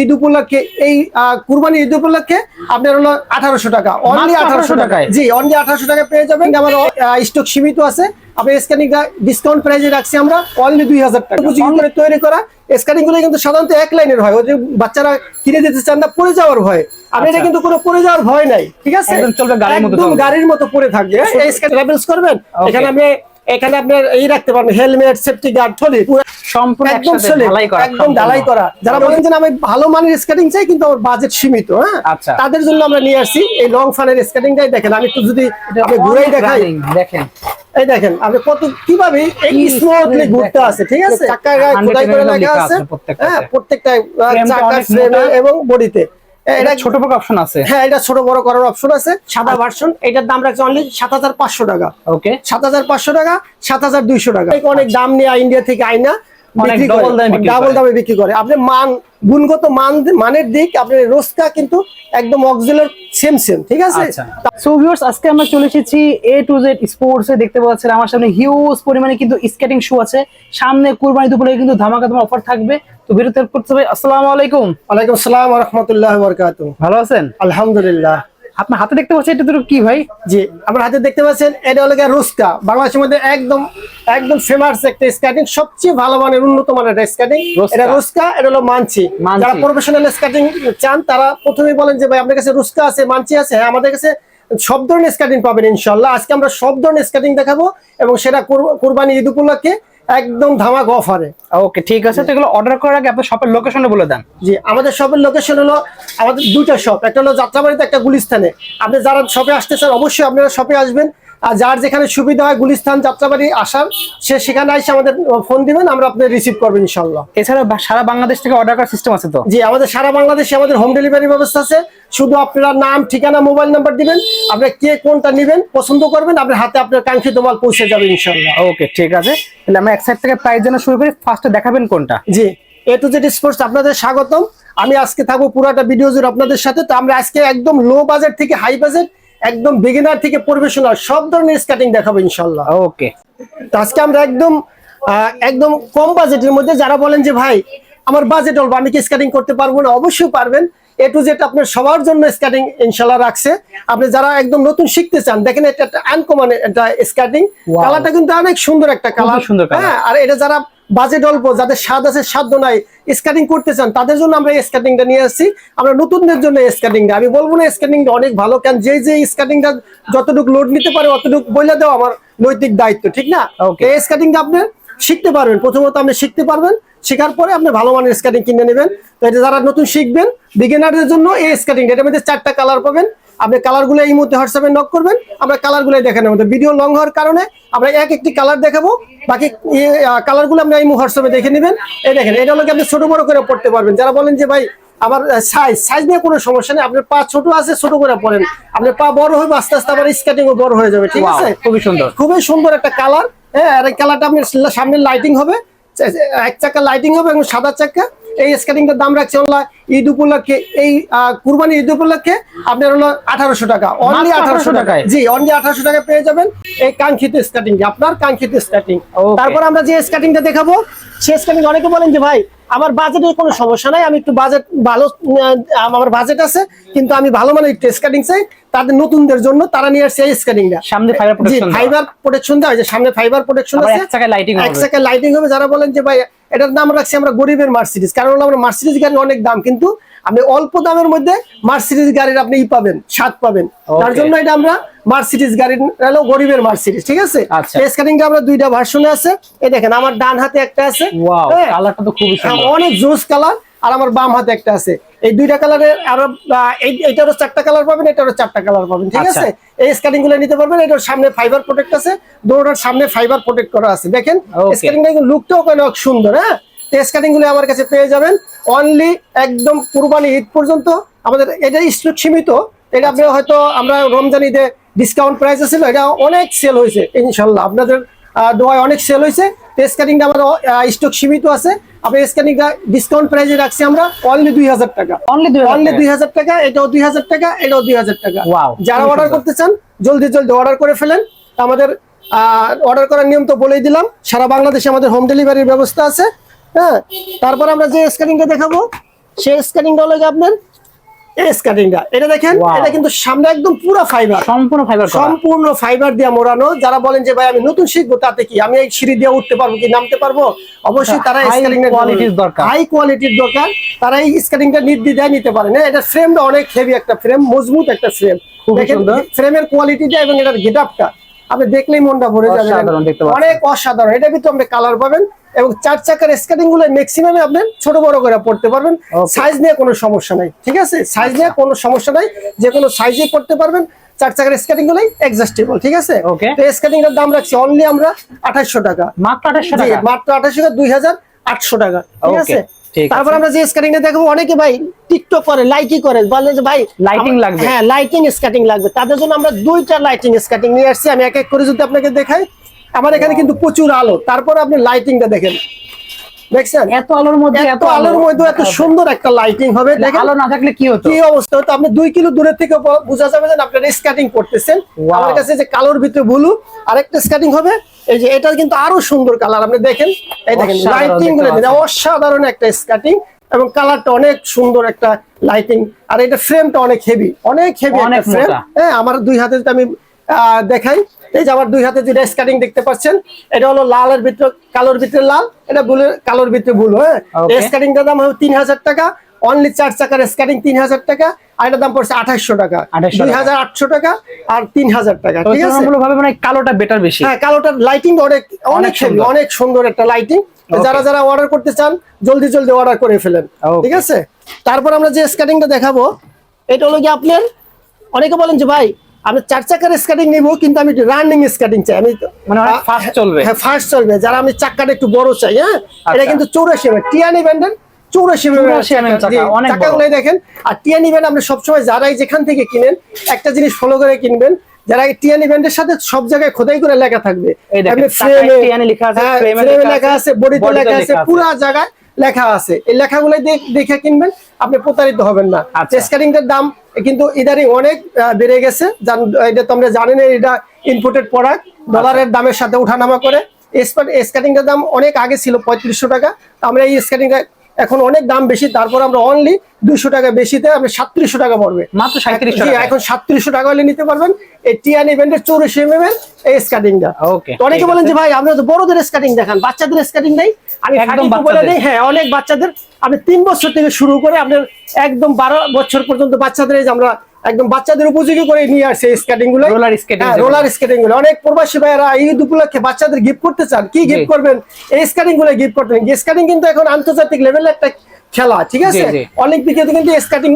ঈদ উপলক্ষে এই কুরবানি ঈদ উপলক্ষে আপনার হলো আঠারোশো টাকা। অনলি আঠারোশো টাকায়? জি অনলি আঠারোশো টাকা পেয়ে যাবেন। আমার স্টক সীমিত আছে। আপনি ডিসকাউন্ট প্রাইসে রাখছি আমরা অনলি দুই হাজার টাকা। তৈরি করা। স্ক্যানিংগুলো কিন্তু সাধারণত এক লাইনের হয়। ওদের বাচ্চারা কিনে দিতে চান না পড়ে যাওয়ার ভয়। আপনি এটা আচ্ছা। কিন্তু কোনো পড়ে যাওয়ার ভয় নাই। ঠিক আছে? একদম গাড়ির মতো পড়ে থাকবে। ট্রাভেলস করবেন। এখানে আপনি এখানে আপনার এই রাখতে পারবেন হেলমেট সেফটি গার্ড থলি সম্পূর্ণ একদম ঢালাই করা একদম ঢালাই করা। যারা বলেন যে আমি ভালো মানের স্কেটিং চাই কিন্তু আমার বাজেট সীমিত হ্যাঁ? আচ্ছা। তাদের জন্য আমরা নিয়ে আসছি এই লং ফানের স্কেটিংটাই দেখেন আমি একটু যদি ঘুরেই দেখাই। দেখেন। এই দেখেন আপনি কত কীভাবে এই স্মুথলি ঘুরতে। আছে ঠিক আছে? 100 খোদাই করে লেখা আছে। হ্যাঁ প্রত্যেকটা Frame চাকা ফ্রেমে এবং বডিতে এটা ছোট বড় অপশন আছে। হ্যাঁ এটা ছোট বড় করার অপশন আছে। সাদা ভার্সন এটার দাম রাখছে অনলি সাত হাজার পাঁচশো টাকা। ওকে সাত হাজার পাঁচশো টাকা সাত হাজার দুইশো টাকা। অনেক দাম নিয়ে ইন্ডিয়া থেকে আইনা ডাবল দামে বিক্রি করে। আপনি মান গুণগত মান মানের দিক আপনি রোজকা কিন্তু একদম অক্সিলার সেম সেম ঠিক আছে? আচ্ছা। সো ভিউয়ার্স আজকে আমরা চলে এসেছি এ টু জেড স্পোর্টস এ দেখতে পাচ্ছেন আমার সামনে হিউজ পরিমাণে কিন্তু স্কেটিং শু আছে। সামনে কুরবানি দুপুরে কিন্তু ধামাকা ধামা অফার থাকবে। তো ভিডিওতে হেল্প করতে হবে। আসসালামু আলাইকুম। ওয়ালাইকুম আসসালাম রহমতুল্লাহ বরকাত ভালো আছেন? আলহামদুলিল্লাহ। আপনার হাতে দেখতে এটা তো কি ভাই? জি আমার হাতে দেখতে পাচ্ছেন এটা হলো রুস্কা। বাংলাদেশের মধ্যে একদম একদম ফেমাস একটা স্কেটিং সবচেয়ে ভালো মানের উন্নত মানের স্কেটিং এটা রুস্কা এটা হলো মানছি যারা প্রফেশনাল স্কেটিং চান তারা প্রথমেই বলেন যে ভাই আপনার কাছে রুস্কা আছে মানচি আছে? হ্যাঁ আমাদের কাছে সব ধরনের স্কেটিং পাবেন ইনশাল্লাহ আজকে আমরা সব ধরনের স্কেটিং দেখাবো এবং সেটা কুর- কুরবানি ঈদ উপলক্ষে একদম ধামাক অফারে ওকে ঠিক আছে। তো এগুলো অর্ডার করার আগে আপনার শপের লোকেশনটা বলে দেন। জি আমাদের শপের লোকেশন হলো আমাদের দুটো শপ একটা হলো যাত্রাবাড়িতে একটা গুলিস্তানে। আপনি যারা শপে আসতে চান অবশ্যই আপনারা শপে আসবেন। আর যার যেখানে সুবিধা হয় গুলিস্তান যাত্রাবাড়ি আসার সে সেখানে এসে আমাদের ফোন দিবেন আমরা আপনাদের রিসিভ করবেন ইনশাল্লাহ। এছাড়া সারা বাংলাদেশ থেকে অর্ডার করার সিস্টেম আছে তো? জি আমাদের সারা বাংলাদেশে আমাদের হোম ডেলিভারি ব্যবস্থা আছে। শুধু আপনারা নাম ঠিকানা মোবাইল নাম্বার দিবেন আপনার কে কোনটা নেবেন পছন্দ করবেন আপনার হাতে আপনার কাঙ্ক্ষিত মাল পৌঁছে যাবে ইনশাল্লাহ। ওকে ঠিক আছে। তাহলে আমরা এক সাইড থেকে প্রাইস জানা শুরু করি ফার্স্টে দেখাবেন কোনটা? জি এ টু জেড স্পোর্টস আপনাদের স্বাগতম। আমি আজকে থাকব পুরাটা ভিডিও জুড়ে আপনাদের সাথে। তো আমরা আজকে একদম লো বাজেট থেকে হাই বাজেট একদম বিগিনার থেকে পরিবেশনার সব ধরনের স্কেটিং দেখাবো ইনশাল্লাহ। ওকে তো আজকে আমরা একদম একদম কম বাজেটের মধ্যে যারা বলেন যে ভাই আমার বাজেট অল্প আমি কি স্কেটিং করতে পারব না? অবশ্যই পারবেন। এ টু জেড আপনার সবার জন্য স্কেটিং ইনশাল্লাহ রাখছে। আপনি যারা একদম নতুন শিখতে চান দেখেন এটা একটা আনকমন একটা স্কেটিং কালারটা কিন্তু অনেক সুন্দর একটা কালার সুন্দর হ্যাঁ আর এটা যারা বাজেট অল্প যাদের স্বাদ আছে সাধ্য নাই স্কেটিং করতে চান তাদের জন্য আমরা এই স্কেটিংটা নিয়ে আসছি। আমরা নতুনদের জন্য স্কেটিংটা আমি বলব না স্কেটিংটা অনেক ভালো কারণ যে যে স্কেটিংটা যতটুকু লোড নিতে পারে অতটুকু বইলে দেওয়া আমার নৈতিক দায়িত্ব ঠিক না. এই স্কেটিংটা আপনি শিখতে পারবেন। প্রথমত আপনি শিখতে পারবেন শেখার পরে আপনি ভালো মানের স্কেটিং কিনে নেবেন। তো এটা যারা নতুন শিখবেন বিগিনারদের জন্য এই স্কেটিং এটার মধ্যে চারটা কালার পাবেন। আপনি কালারগুলো এই মুহূর্তে হোয়াটসঅ্যাপে নক করবেন আমরা কালারগুলো দেখেন আমাদের ভিডিও লং হওয়ার কারণে আমরা এক একটি কালার দেখাবো বাকি কালারগুলো আপনি এই হোয়াটসঅ্যাপে দেখে নেবেন। এই দেখেন এটা হলো আপনি ছোট বড় করে পড়তে পারবেন। যারা বলেন যে ভাই আবার সাইজ সাইজ নিয়ে কোনো সমস্যা নেই আপনার পা ছোট আছে ছোট করে পড়েন। আপনার পা বড় হবে আস্তে আস্তে আবার স্কেটিংও বড় হয়ে যাবে ঠিক আছে? খুবই সুন্দর। খুবই সুন্দর একটা কালার হ্যাঁ আর এই কালারটা আপনার সামনে লাইটিং হবে। এক চাকা লাইটিং হবে এবং সাদা চাকা। এই স্কেটিংটার দাম রাখছে অনলাইন ঈদ উপলক্ষে এই কুরবানি ঈদ উপলক্ষে আপনার হলো আঠারোশো টাকা। অনলি আঠারোশো টাকায় টাকায়? জি অনলি আঠারোশো টাকা পেয়ে যাবেন এই কাঙ্ক্ষিত স্কেটিং আপনার কাঙ্ক্ষিত স্কেটিং তারপর আমরা যে স্কেটিংটা দেখাবো সেই স্কেটিং অনেকে বলেন যে ভাই আমার বাজেটের কোনো সমস্যা নাই আমি একটু বাজেট ভালো আমার বাজেট আছে কিন্তু আমি ভালো মানের একটু স্কেটিং চাই তাদের নতুনদের জন্য তারা নিয়ে আসছে এই স্কেটিংটা সামনে ফাইবার প্রোটেকশন ফাইবার প্রোটেকশন দেওয়া যে সামনে ফাইবার প্রোটেকশন আছে এক। লাইটিং হবে যারা বলেন যে ভাই এটার নাম রাখছি আমরা গরিবের মার্সিডিস কারণ হলো আমরা মার্সিডিস গাড়ির অনেক দাম কিন্তু আপনি অল্প দামের মধ্যে মার্সিডিস গাড়ির আপনি ই পাবেন স্বাদ পাবেন। তার জন্য এটা আমরা মার্সিডিস গাড়ির হলো গরিবের মার্সিডিস ঠিক আছে? ফেস এই স্ক্যানিংটা আমরা দুইটা ভার্সনে আছে। এই দেখেন আমার ডান হাতে একটা আছে। ওয়াও হ্যাঁ। কালারটা তো খুবই হ্যাঁ, সুন্দর। অনেক জোস কালার আর আমার বাম হাতে একটা আছে। এই দুইটা কালারের আরও এইটারও চারটা কালার পাবেন এটারও চারটা কালার পাবেন ঠিক আচ্ছা। আছে এই স্ক্যানিংগুলো নিতে পারবেন এটার সামনে ফাইবার প্রোটেক্ট আছে দুটোটার সামনে ফাইবার প্রোটেক্ট করা আছে দেখেন. স্ক্যানিং লুকটাও অনেক সুন্দর হ্যাঁ স্ক্যানিংগুলো আমার কাছে পেয়ে যাবেন অনলি একদম কুরবানি ঈদ পর্যন্ত আমাদের এটা স্টক সীমিত এটা আপনি হয়তো আমরা রমজান ঈদে ডিসকাউন্ট প্রাইস ছিল এটা অনেক সেল হয়েছে ইনশাল্লাহ আপনাদের দোয়ায় অনেক সেল হয়েছে স্ক্যানিংটা আমাদের স্টক সীমিত আছে। আপনি স্ক্যানিংটা ডিসকাউন্ট প্রাইসে রাখছি আমরা অনলি দুই হাজার টাকা। অনলি দুই অনলি দুই হাজার টাকা এটাও দুই হাজার টাকা এটাও দুই হাজার টাকা। যারা অর্ডার করতে চান জলদি জলদি অর্ডার করে ফেলেন। আমাদের অর্ডার করার নিয়ম তো বলেই দিলাম সারা বাংলাদেশে আমাদের হোম ডেলিভারির ব্যবস্থা আছে হ্যাঁ? তারপর আমরা যে স্ক্যানিংটা দেখাবো সেই স্ক্যানিংটা হলো আপনার এই কাটিংটা এটা দেখেন এটা কিন্তু সামনে একদম পুরো ফাইবার সম্পূর্ণ ফাইবার সম্পূর্ণ ফাইবার দিয়ে মোড়ানো। যারা বলেন যে ভাই আমি নতুন শিখব তাতে কি? আমি এই সিঁড়ি দিয়ে উঠতে পারব কি নামতে পারব? অবশ্যই তারা স্ক্যানিং দরকার। হাই কোয়ালিটির দরকার। তারা এই স্ক্যানিংটা নির্দ্বিধায় নিতে পারেন না এটা ফ্রেমটা অনেক হেভি একটা ফ্রেম মজবুত একটা ফ্রেম। ফ্রেমের কোয়ালিটিটা এবং এটার গেটআপটা আপনি দেখলেই মনটা ভরে যাবে। অনেক অসাধারণ। এটা ভিতরে আপনি কালার পাবেন এবং চার চাকার স্কেটিংগুলো ম্যাক্সিমাম আপনি ছোট বড় করে পড়তে পারবেন। সাইজ নিয়ে কোনো সমস্যা নাই ঠিক আছে? সাইজ নিয়ে কোনো সমস্যা নাই। যে কোনো সাইজে পড়তে পারবেন। চার চাকার স্কেটিং গুলোই অ্যাডজাস্টেবল ঠিক আছে? Okay. তো স্কেটিং এর দাম রাখছি অনলি আমরা টাকা। মাত্র টাকা? মাত্র টাকা টাকা ঠিক আছে। তারপর আমরা যে স্কেটিং দেখব অনেকে ভাই টিকটক করে লাইকি করে বলে যে ভাই লাইটিং লাগবে। হ্যাঁ লাইটিং স্কেটিং লাগবে। তাদের জন্য আমরা দুইটা লাইটিং স্কেটিং নিয়ে আসছি। আমি এক এক করে যদি আপনাকে দেখাই আমার এখানে কিন্তু প্রচুর আলো। তারপর আপনি লাইটিংটা দেখেন। দেখছেন? এত আলোর মধ্যে এত আলোর মধ্যে এত সুন্দর একটা লাইটিং হবে। আলো না থাকলে কি হতো? কি অবস্থা হতো? আপনি দুই কিলো দূরের থেকে বোঝা যাবে যে আপনার স্কেটিং করতেছেন। আমার কাছে যে কালোর ভিতরে ব্লু আরেকটা স্কেটিং হবে। এই যে এটা কিন্তু আরও সুন্দর কালার আপনি দেখেন এই দেখেন অসাধারণ লাইটিংগুলো অসাধারণ একটা স্কেটিং এবং কালারটা অনেক সুন্দর একটা লাইটিং আর এটা ফ্রেমটা অনেক হেভি অনেক হেভি অনেক একটা ফ্রেম হ্যাঁ আমার দুই হাতে আমি দেখাই। এই যে আমার দুই হাতে যেটা স্কেটিং দেখতে পাচ্ছেন এটা হলো লালের ভিতরে কালোর ভিতরে লাল এটা বুলের কালোর ভিতরে ভুল হ্যাঁ? স্কেটিংটার দাম হবে তিন হাজার টাকা অনলি চার চাকার স্কেটিং তিন হাজার টাকা আর এটার দাম পড়ছে আঠাশশো টাকা। দুই হাজার আটশো টাকা আর তিন হাজার টাকা ঠিক আছে? মানে কালোটা বেটার বেশি। হ্যাঁ কালোটার লাইটিং অনেক অনেক সুন্দর। অনেক সুন্দর একটা লাইটিং যারা যারা অর্ডার করতে চান জলদি জলদি অর্ডার করে ফেলেন ঠিক আছে? তারপর আমরা যে স্কেটিংটা দেখাবো এটা হলো কি আপনার অনেকে বলেন যে ভাই আমি চার চাকার স্কেটিং নিব কিন্তু আমি রানিং স্কেটিং চাই। আমি মানে fast চলবে। হ্যাঁ ফাস্ট চলবে। যারা আমি চাকাটা একটু বড় চাই হ্যাঁ? এটা আচ্ছা। কিন্তু চৌরাশি এমএম টিয়ানি ব্যান্ডের চৌরাশি 84 mm চাকা, অনেক বড়। চাকাগুলো দেখেন। আর টিয়ানি ব্যান্ড আপনি সবসময় যারাই যেখান থেকে কিনেন একটা জিনিস ফলো করে কিনবেন যারা টিয়ানি ব্যান্ডের সাথে সব জায়গায় খোদাই করে লেখা থাকবে। লেখা আছে, লেখা আছে, আছে বডিতে লেখা আছে পুরো জায়গায় লেখা আছে। এই লেখাগুলো দেখ- কিনবেন আপনি প্রতারিত হবেন না। আচ্ছা। দাম কিন্তু ইদানিং অনেক বেড়ে গেছে। এটা তো আমরা জানেন এটা ইনপুটের প্রোডাক্ট ডলারের দামের সাথে উঠানামা করে। স্কেটিংটার দাম অনেক আগে ছিল পঁয়ত্রিশশো টাকা। আমরা এই স্ক্যানিংটা এখন অনেক দাম বেশি তারপর আমরা অনলি দুইশো টাকা বেশিতে আপনি সাতত্রিশশো টাকা পড়বে। মাত্র সাঁত্রিশশো এখন সাতত্রিশশো টাকা হলে নিতে পারবেন এই টিয়ান ইভেন্টের চৌরাশি এম এম এর এই স্কাটিংটা ওকে অনেকে বলেন যে ভাই আমরা তো বড়দের স্কাটিং দেখান বাচ্চাদের স্কাটিং নেই আমি একদম বলে। দিই হ্যাঁ অনেক বাচ্চাদের। আপনি তিন বছর থেকে শুরু করে আপনার একদম বারো বছর পর্যন্ত বাচ্চাদের এই যে আমরা একদম বাচ্চাদের উপযোগী করে নিয়ে আসছে স্কেটিংগুলো। Skating যেগুলো। রোলার স্কেটিংগুলো। অনেক প্রবাসী ভাইয়েরা ঈদ উপলক্ষে বাচ্চাদের গিফট করতে চান। কি গিফট করবেন? এই স্কেটিংগুলো গিফট করতেন স্কেটিং কিন্তু এখন আন্তর্জাতিক লেভেলের একটা খেলা ঠিক আছে? জি। অলিম্পিকে কিন্তু স্কেটিং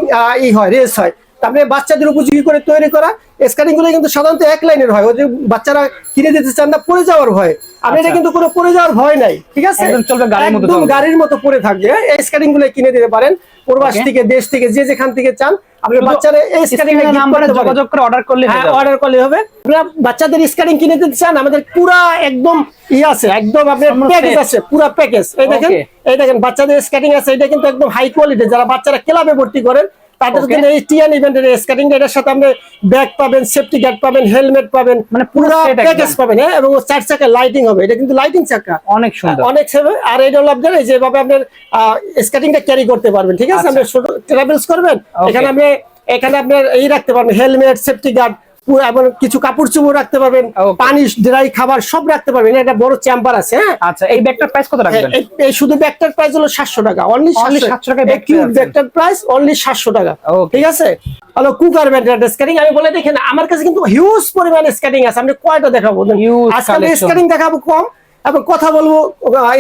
ই হয় রেস হয়। তারপরে বাচ্চাদের উপযোগী করে তৈরি করা স্কেটিংগুলো কিন্তু সাধারণত এক লাইনের হয়। ওদের বাচ্চারা কিনে দিতে চান না পড়ে যাওয়ার ভয়। এটা আচ্ছা। কিন্তু কোনো পড়ে যাওয়ার ভয় নাই ঠিক আছে? একদম চলবে, গাড়ির মতো একদম গাড়ির মতো পড়ে থাকবে। এই স্কেটিংগুলো কিনে দিতে পারেন প্রবাস থেকে দেশ থেকে যে যেখান থেকে চান। আপনি শুধু বাচ্চারা এই নাম্বারে যোগাযোগ করে অর্ডার করলে হয়ে। অর্ডার করলে হবে। আপনারা বাচ্চাদের স্কেটিং কিনে দিতে চান আমাদের পুরা একদম ই আছে। একদম আপনার প্যাকেজ। আছে পুরা প্যাকেজ এই দেখেন. এই দেখেন বাচ্চাদের স্কেটিং আছে এটা কিন্তু একদম হাই কোয়ালিটি যারা বাচ্চারা ক্লাবে ভর্তি করেন তাদের জন্য এই টিয়ান ইভেন্টের স্কেটিং সাথে আপনি ব্যাগ পাবেন সেফটি গার্ড পাবেন হেলমেট পাবেন মানে পুরো। প্যাকেজ পাবেন হ্যাঁ? এবং চার চাকা লাইটিং হবে। এটা কিন্তু লাইটিং চাকা। অনেক সুন্দর। অনেক আর এটা হলো আপনার যেভাবে আপনার স্কেটিংটা ক্যারি করতে পারবেন ঠিক আছে? আচ্ছা। আপনি ট্রাভেলস করবেন এখানে আপনি এখানে আপনার এই রাখতে পারবেন হেলমেট সেফটি গার্ড এবং কিছু কাপড় চোপড় রাখতে পারবেন পানি ড্রাই খাবার সব রাখতে পারবেন। এটা বড় চেম্বার আছে হ্যাঁ? আচ্ছা এই ব্যাগটার প্রাইস কত রাখবেন? এই- এই শুধু ব্যাগটার প্রাইস হলো সাতশো টাকা। অনলি 700 টাকায় bag কিউট ব্যাগটার প্রাইস অনলি সাতশো টাকা। ঠিক আছে? হলো কুকার ব্যান্ডের স্ক্যানিং আমি বলে দেখেন আমার কাছে কিন্তু হিউজ পরিমাণে স্ক্যানিং আছে। আমি কয়টা দেখাবো? Huge আজকে আমি collection. স্ক্যানিং দেখাবো কম এবং কথা বলব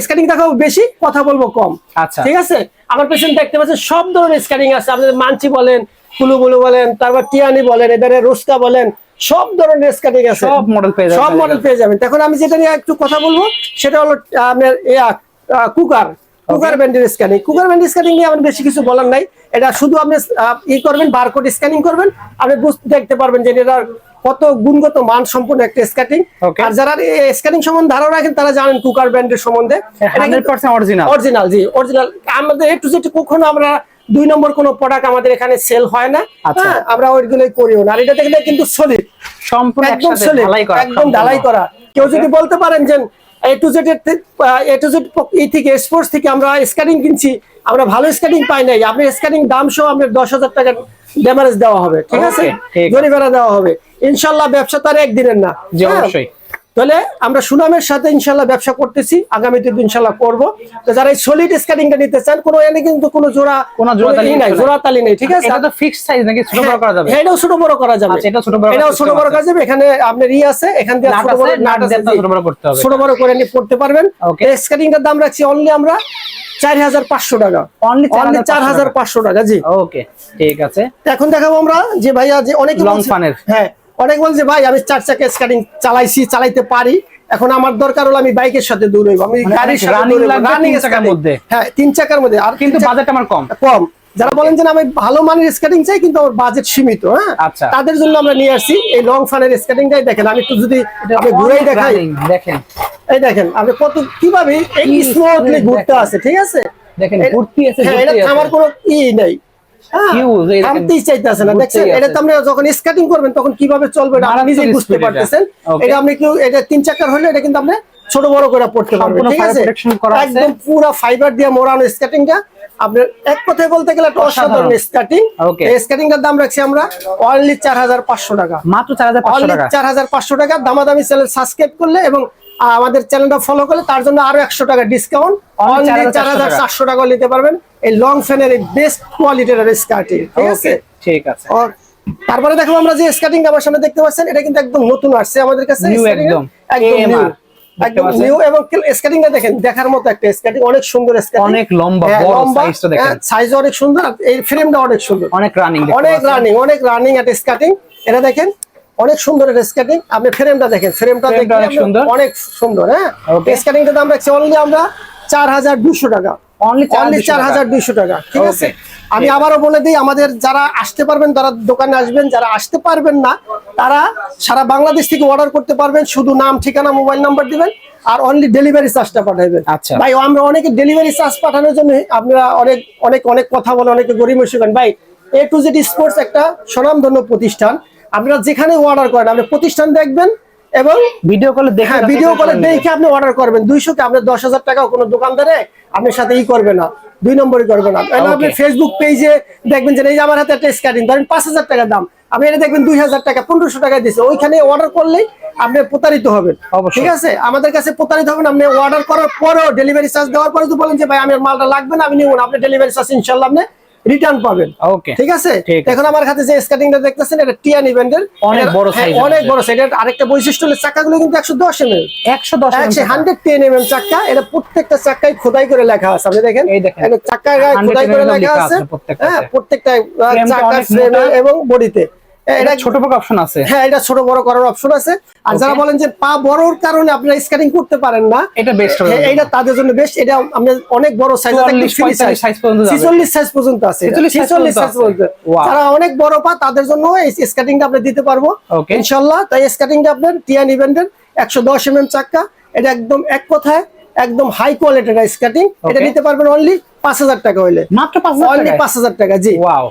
স্ক্যানিং দেখাবো বেশি কথা বলব কম। আচ্ছা। ঠিক আছে? আমার পেছনে দেখতে পাচ্ছেন সব ধরনের স্ক্যানিং আছে। আপনাদের মানচি বলেন কুলু বুলু বলেন তারপর টিয়ানি বলেন এবারে রোস্কা বলেন সব ধরনের স্ক্যানিং আছে। সব model পেয়ে যাবেন সব মডেল পেয়ে যাবেন। তখন আমি যেটা নিয়ে একটু কথা বলব সেটা হলো আপনার কুকার। কুকার ব্যান্ডের স্ক্যানিং কুকার ব্যান্ডের স্ক্যানিং নিয়ে আমার বেশি কিছু বলার নাই। এটা শুধু আপনি ই করবেন বারকোড স্ক্যানিং করবেন। আপনি বুঝতে দেখতে পারবেন যে এটার কত গুণগত মান সম্পূর্ণ একটা স্ক্যাটিং আর যারা স্ক্যানিং সম্বন্ধে ধারণা রাখেন তারা জানেন কুকার ব্র্যান্ডের সম্বন্ধে। অরিজিনাল অরিজিনাল জি অরিজিনাল আমাদের এ টু জেড কখনো আমরা দুই নম্বর কোনো প্রোডাক্ট আমাদের এখানে সেল হয় না। আচ্ছা। হ্যাঁ আমরা ওইগুলোই করিও না। আর এটা দেখলে কিন্তু সলিড সম্পূর্ণ একদম করা একদম ঢালাই করা। কেউ যদি বলতে পারেন যে A to Z A to Z ই থেকে স্পোর্টস থেকে আমরা কিনছি আমরা ভালো পাই নাই। আপনি দাম সহ দশ হাজার টাকা ড্যামারেজ দেওয়া হবে ঠিক আছে। জরিমানা দেওয়া হবে। ইনশাল্লাহ ব্যবসা তো আর একদিনের না। হ্যাঁ? অবশ্যই। তাহলে আমরা সুনামের সাথে ইনশাল্লাহ ব্যবসা করতেছি আগামী আগামীতে ইনশাল্লাহ করব। তো যারা এই সলিড স্ক্যানিংটা নিতে চান কোনো এনে কিন্তু কোনো জোড়া কোনো জোড়াতালি নাই। কিছু নাই। জোড়াতালি নেই ঠিক আছে? এটা তো ফিক্সড সাইজ নাকি ছোট বড় করা যাবে? হ্যাঁ, এটাও ছোট বড় করা যাবে। আচ্ছা, এটাও ছোট বড় এটাও ছোট বড়। করা যাবে এখানে আপনার ই আছে এখান দিয়ে নাট ছোট বড় নাট আছে ছোট বড় করতে হবে। ছোট বড় করে নিয়ে পড়তে পারবেন। স্ক্যানিংটার দাম রাখছি অনলি আমরা চার হাজার পাঁচশো টাকা। অনলি চার হাজার 4,500 পাঁচশো টাকা। জি। ওকে ঠিক আছে। এখন দেখাবো আমরা যে ভাইয়া যে অনেক fan এর। হ্যাঁ অনেক বলছে ভাই আমি চার চাকা স্কাটিং চালাইছি চালাইতে পারি। এখন আমার দরকার হলো আমি বাইকের সাথে দৌড়াইবো আমি মানে গাড়ির সাথে তিন চাকার মধ্যে। হ্যাঁ তিন চাকার মধ্যে। আর কিন্তু বাজেট আমার কম। কম। যারা বলেন যে আমি ভালো মানের স্কেটিং চাই কিন্তু আমার বাজেট সীমিত হ্যাঁ? আচ্ছা। তাদের জন্য আমরা নিয়ে আসছি এই লং ফানের স্কেটিংটাই। দেখেন আমি একটু যদি আমি ঘুরেই দেখাই। দেখেন। এই দেখেন আপনি কত কীভাবে এই স্মুথলি ঘুরতে আছে ঠিক আছে? দেখেন, ঘুরতে আছে, হ্যাঁ, এটা আমার কোনো ই নেই। Huge, এই দেখেন, থামতেই চাইতেছে না। দেখছেন এটা তো আপনি যখন স্কেটিং করবেন তখন কীভাবে চলবে এটা আপনি নিজেই বুঝতে পারতেছেন। এটা আপনি কেউ এটা তিন চাকার হলে এটা কিন্তু আপনি ছোট বড় করে পড়তে পারবেন ঠিক আছে। একদম পুরো ফাইবার দিয়ে মোড়ানো স্কেটিংটা আপনার এক কথায় বলতে গেলে একটা অসাধারণ। স্কেটিং. স্কেটিংটার দাম রাখছি আমরা অনলি চার হাজার পাঁচশো টাকা। মাত্র চার হাজার পাঁচশো টাকা। চার হাজার পাঁচশো টাকা। দামাদামি চ্যানেল সাবস্ক্রাইব করলে এবং আমাদের চ্যানেলটা ফলো করলে তার জন্য আরও একশো টাকা ডিসকাউন্ট অনলি চার হাজার চারশো টাকা। নিতে পারবেন। এই লং ফ্যানের এই বেস্ট কোয়ালিটির স্কার্টিং ঠিক আছে? ঠিক আছে। তারপরে দেখো আমরা যে স্কার্টিং আমার সামনে দেখতে পাচ্ছেন এটা কিন্তু একদম নতুন আসছে আমাদের কাছে। একদম। একদম একদম নিউ এবং স্কেটিংটা দেখেন দেখার মতো একটা স্কেটিং অনেক সুন্দর স্কেটিং অনেক লম্বা, বড় size টা দেখেন। সাইজ অনেক সুন্দর এই ফ্রেমটা অনেক সুন্দর। অনেক রানিং অনেক রানিং অনেক রানিং একটা স্কাটিং এটা দেখেন অনেক সুন্দর একটা স্কাটিং আপনি ফ্রেমটা দেখেন ফ্রেমটা দেখেন অনেক সুন্দর। অনেক সুন্দর হ্যাঁ. স্কাটিংটার দাম রাখছি অনলি আমরা চার হাজার দুশো টাকা। অনলি 4,200 চার হাজার টাকা ঠিক আছে? আমি আবারও বলে দিই আমাদের যারা আসতে পারবেন তারা দোকানে আসবেন যারা আসতে পারবেন না তারা সারা বাংলাদেশ থেকে অর্ডার করতে পারবেন। শুধু নাম ঠিকানা মোবাইল নাম্বার দিবেন আর অনলি ডেলিভারি চার্জটা পাঠাবেন আচ্ছা। ভাই আমরা অনেকে ডেলিভারি চার্জ পাঠানোর জন্য আপনারা অনেক অনেক অনেক কথা বলে অনেকে গরিব ভাই এ টু জেড স্পোর্টস একটা স্বনামধন্য প্রতিষ্ঠান। আপনারা যেখানে অর্ডার করেন আপনি প্রতিষ্ঠান দেখবেন এবং ভিডিও কলে দেখে হ্যাঁ ভিডিও কলে দেখে আপনি অর্ডার করবেন। দুইশো কে আপনার দশ হাজার টাকা কোনো দোকানদারে আপনার সাথে ই করবে না। দুই নম্বরই করবে না। আপনি ফেসবুক পেজে দেখবেন যে এই যে আমার হাতে একটা স্ক্যানিং ধরেন পাঁচ হাজার টাকা দাম। আপনি এটা দেখবেন দুই হাজার টাকা পনেরোশো টাকা দিচ্ছে ওইখানে অর্ডার করলেই আপনি প্রতারিত হবেন। ঠিক আছে? আমাদের কাছে প্রতারিত হবেন আপনি অর্ডার করার পরেও ডেলিভারি চার্জ দেওয়ার পরে তো বলেন যে ভাই আমার মালটা লাগবে না আমি নিব না। আপনি ডেলিভারি চার্জ ইনশাল্লাহ আপনি রিটার্ন পাবেন। ওকে ঠিক আছে। এখন আমার হাতে যে স্কেটিংটা দেখতেছেন এটা টিয়ান ইভেন্টের অনেক বড় সাইজ অনেক মধ্যে। বড় সাইজ এটা আরেকটা বৈশিষ্ট্য হলো চাকাগুলো কিন্তু একশো দশ এম এল একশো দশ একশো হান্ড্রেড টেন এম এম এটা প্রত্যেকটা চাকায় খোদাই করে লেখা আছে আপনি দেখেন? এই দেখেন। এটা চাকায় খোদাই করে লেখা আছে। হ্যাঁ প্রত্যেকটা চাকা ফ্রেমে এবং বডিতে এটা এটা ছোট বড় অপশন আছে। হ্যাঁ এটা ছোট বড় করার অপশন আছে। আর যারা বলেন যে পা বড়র কারণে আপনারা স্কেটিং করতে পারেন না এটা বেস্ট হ্যাঁ, তাদের জন্য বেস্ট এটা আপনি অনেক বড় সাইজ 44, 45 size পর্যন্ত যাবে। 46 সাইজ পর্যন্ত আছে 46 সাইজ পর্যন্ত আছে। যারা অনেক বড় পা তাদের জন্য এই স্কেটিংটা আপনি দিতে পারব. ইনশাআল্লাহ তাই স্কেটিংটা আপনার টিয়ান ইভেন্টের 110 এমএম চাক্কা। এটা একদম এক কথায় একদম হাই কোয়ালিটির স্কেটিং এটা নিতে পারবেন অনলি 5000 টাকা হইলে। মাত্র পাঁচ হাজার অনলি টাকা 5000 টাকা জি। ওয়াও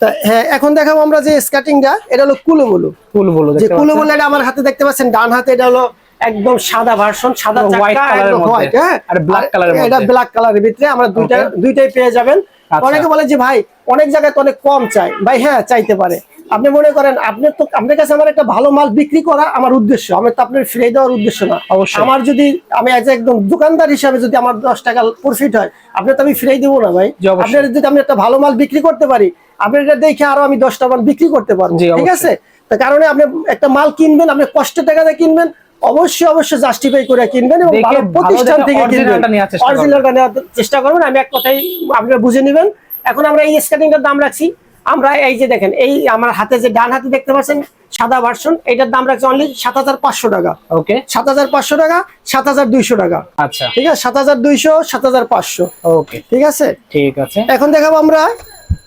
তা হ্যাঁ এখন দেখাবো আমরা যে স্কেটিংটা এটা হলো কুলুমুলু ফুল বলো যে দেখতে কুলো পাচ্ছেন? এটা আমার হাতে দেখতে পাচ্ছেন ডান হাতে এটা হলো একদম সাদা ভার্সন সাদা চাকা এর মধ্যে। হ্যাঁ আর black colour এর এটা মধ্যে। ব্ল্যাক কালারের ভিতরে আমরা দুইটা দুইটাই পেয়ে যাবেন আচ্ছা। অনেকে বলে যে ভাই অনেক জায়গায় তো অনেক কম চাই ভাই হ্যাঁ চাইতে পারে আপনি মনে করেন আপনি তো আপনার কাছে আমার একটা ভালো মাল বিক্রি করা আমার উদ্দেশ্য আমার তো আপনার ফ্রি দেওয়ার উদ্দেশ্য না অবশ্যই। আমার যদি আমি আজ একদম দোকানদার হিসাবে যদি আমার দশ টাকা প্রফিট হয় আপনি তো আমি ফ্রি দেবো না ভাই আপনার যদি আমি একটা ভালো মাল বিক্রি করতে পারি আপনি এটা দেখে আরও আমি দশটা মাল বিক্রি করতে পারব ঠিক আছে? তার কারণে আপনি একটা মাল কিনবেন আপনি কষ্টের টাকা দিয়ে কিনবেন অবশ্যই অবশ্যই জাস্টিফাই করে কিনবেন এবং ভালো প্রতিষ্ঠান থেকে কিনবেন। চেষ্টা করবেন। অরিজিনালটা নেওয়ার চেষ্টা করবেন আমি এক কথাই আপনারা বুঝে নেবেন। এখন আমরা এই স্কেটিংটার দাম রাখছি। আমরা এই যে দেখেন এই আমার হাতে যে ডান হাতে দেখতে পাচ্ছেন সাদা ভার্সন এটার দাম রাখছি অনলি সাত হাজার পাঁচশো টাকা। ওকে সাত হাজার পাঁচশো টাকা সাত হাজার দুইশো টাকা। আচ্ছা। ঠিক আছে? সাত হাজার দুইশো সাত হাজার পাঁচশো। ওকে ঠিক আছে? ঠিক আছে। এখন দেখাবো আমরা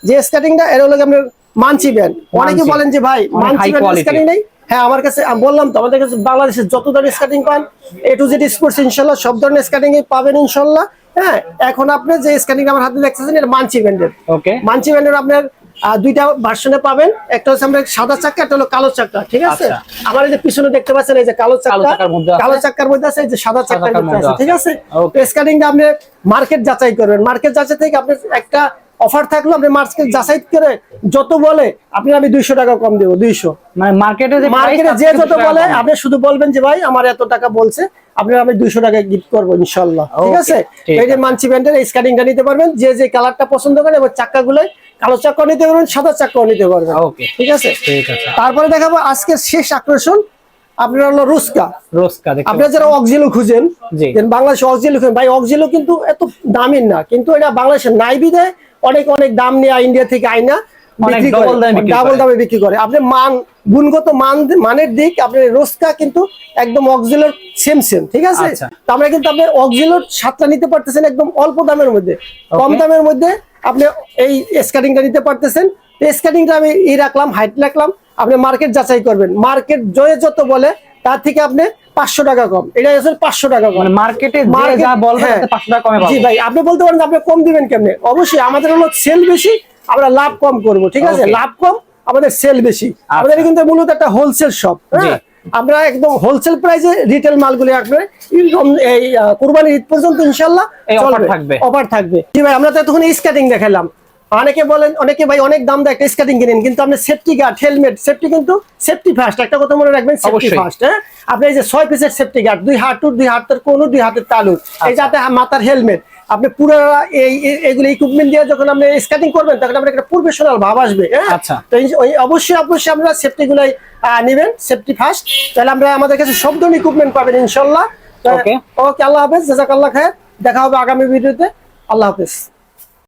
যে স্কেটিংটা এর হলো আপনার মানচি ব্যান্ড। অনেকে বলেন যে ভাই অনেক মানচি ব্যান্ড স্কেটিং নেই? হ্যাঁ আমার কাছে বললাম তো আমাদের কাছে বাংলাদেশের যত ধরনের স্কেটিং পান এ টু জেড স্পোর্টস ইনশাল্লাহ সব ধরনের স্কেটিং পাবেন ইনশাল্লাহ। হ্যাঁ এখন আপনি যে স্কেটিং আমার হাতে দেখতেছেন এটা মানচি ব্যান্ডের। ওকে মানচি ব্যান্ডের আপনার দুইটা ভার্সনে পাবেন। একটা হচ্ছে আমরা সাদা চাক্কা একটা হলো কালো চাক্কা ঠিক আছে? আচ্ছা। আমার এই যে পিছনে দেখতে পাচ্ছেন এই যে কালো আছে। কালো চাক্কার মধ্যে আছে এই যে সাদা চাক্কার মধ্যে আছে ঠিক আছে. স্কাটিংটা আপনি মার্কেট যাচাই করবেন। মার্কেট যাচাই থেকে আপনি একটা অফার থাকল আপনি মার্কেট যাচাই করে যত বলে আপনি আমি দুইশো টাকা কম দেবো দুইশো। মানে মার্কেটে মার্কেটে যে যত বলে আপনি শুধু বলবেন যে ভাই আমার এত টাকা বলছে আপনার আমি দুইশো টাকা গিফট করব ইনশাল্লাহ। ঠিক আছে? এই যে মানসি ব্যান্ডের স্কাটিংটা নিতে পারবেন যে যে কালারটা পছন্দ করেন এবং চাক্কাগুলো কালো চাক্কাও নিতে পারবেন সাদা নিতে পারবেন। ঠিক আছে? তারপরে দেখাবো আজকের শেষ আকর্ষণ আপনার হলো রুস্কা। দেখতে আপনারা যারা অক্সিলো খুঁজেন বাংলাদেশে অক্সিলো খুঁজেন। ভাই অক্সিলো কিন্তু এত দামের না কিন্তু এটা বাংলাদেশের নাই বিদায় অনেক অনেক দাম নিয়ে ইন্ডিয়া থেকে আইনা ডাবল দামে বিক্রি করে। আপনি মান গুণগত মান মানের দিক আপনার রোস্কা কিন্তু একদম অক্সিলোর সেম সেম ঠিক আছে? আচ্ছা। তো আমরা কিন্তু আপনি অক্সিলোর সাতটা নিতে পারতেছেন একদম অল্প দামের মধ্যে। কম দামের মধ্যে আপনি এই স্কাটিংটা নিতে পারতেছেন। স্কাটিংটা আমি ই রাখলাম হাইট রাখলাম। আপনি মার্কেট যাচাই করবেন। মার্কেট জয়ে যত বলে তার থেকে আপনি পাঁচশো টাকা কম। এটা হচ্ছে পাঁচশো টাকা কম। মার্কেটে যা হ্যাঁ। তাতে 500 টাকা কমে জি ভাই আপনি বলতে পারেন আপনি কম দিবেন কেমনে? অবশ্যই আমাদের হলো সেল বেশি আমরা লাভ কম করব ঠিক আছে? লাভ কম আমাদের সেল বেশি। আমাদের কিন্তু মূলত একটা হোলসেল শপ জি। আমরা একদম হোলসেল প্রাইসে রিটেল মালগুলি রাখবে এই- কুরবানির ঈদ পর্যন্ত ইনশাল্লাহ চলবে। থাকবে। অফার থাকবে। জি ভাই আমরা তো এতক্ষণ স্কেটিং দেখালাম। অনেকে বলেন অনেকে ভাই অনেক দাম দেয় একটা স্কেটিং কিনেন কিন্তু আপনি সেফটি গার্ড হেলমেট সেফটি কিন্তু সেফটি ফার্স্ট একটা কথা মনে রাখবেন সেফটি ফার্স্ট হ্যাঁ? আপনি এই যে ছয় পিসের সেফটি গার্ড দুই হাঁটুর দুই হাতের কোনো দুই হাতের তালুর এই আচ্ছা। যাতে মাথার হেলমেট আপনি পুরো এই এই- এইগুলো ইকুইপমেন্ট দিয়ে যখন আপনি স্কেটিং করবেন তখন আপনার একটা প্রফেশনাল ভাব আসবে হ্যাঁ? আচ্ছা। তো এই- অবশ্যই অবশ্যই আপনারা সেফটি গুলাই নেবেন সেফটি ফার্স্ট তাহলে আমরা আমাদের কাছে সব ধরনের ইকুইপমেন্ট পাবেন ইনশাল্লাহ Okay. ওকে আল্লাহ হাফেজ জাজাকাল্লাহ খায়ের। দেখা হবে আগামী ভিডিওতে। আল্লাহ হাফেজ।